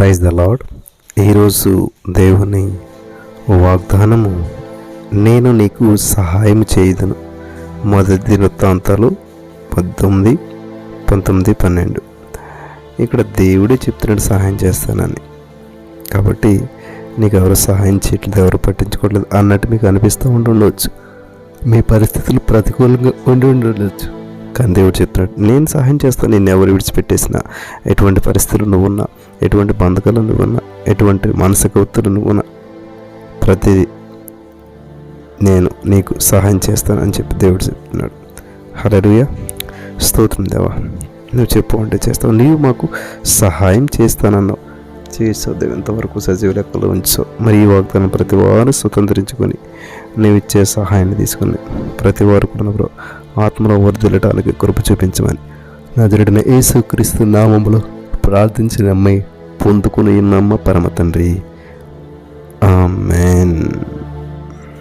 Praise the lord ఈరోజు దేవుని వాగ్దానము నేను నీకు సహాయం చేయదును. మొదటి దినవృత్తాంతాలు పద్దెనిమిది పంతొమ్మిది పన్నెండు. ఇక్కడ దేవుడే చెప్తున్నాడు సహాయం చేస్తానని. కాబట్టి నీకు ఎవరు సహాయం చేయట్లేదు ఎవరు పట్టించుకోవట్లేదు అన్నట్టు మీకు అనిపిస్తూ ఉండుండవచ్చు మీ పరిస్థితులు ప్రతికూలంగా ఉండి ఉండవచ్చు కానీ దేవుడు చెప్తున్నాడు నేను సహాయం చేస్తాను నేను ఎవరు విడిచిపెట్టేసినా ఎటువంటి పరిస్థితులు నువ్వున్నా ఎటువంటి బంధకాలు నువ్వున్నా ఎటువంటి మానసిక ఒత్తిడి నువ్వున్నా ప్రతిదీ నేను నీకు సహాయం చేస్తాను అని చెప్పి దేవుడు చెప్తున్నాడు హరరుయ స్తోత్రం దేవా. నువ్వు చెప్పు అంటే చేస్తావు. నీవు మాకు సహాయం చేస్తానన్నావు. చేసావు దేవు ఎంతవరకు సజీవ లెక్కలు ఉంచావు. మరి ఈ వాగ్దానం ప్రతి వారు స్వతంత్రించుకొని నీవు ఇచ్చే సహాయాన్ని తీసుకుని ప్రతి వారు కూడా ఆత్మలో వర్దిల్లటానికి కృప చూపించమని. నజరుడిన యేసుక్రీస్తు నామములో ప్రార్థించిన అమ్మాయి పొందుకుని నమ్మ పరమ తండ్రి. ఆమె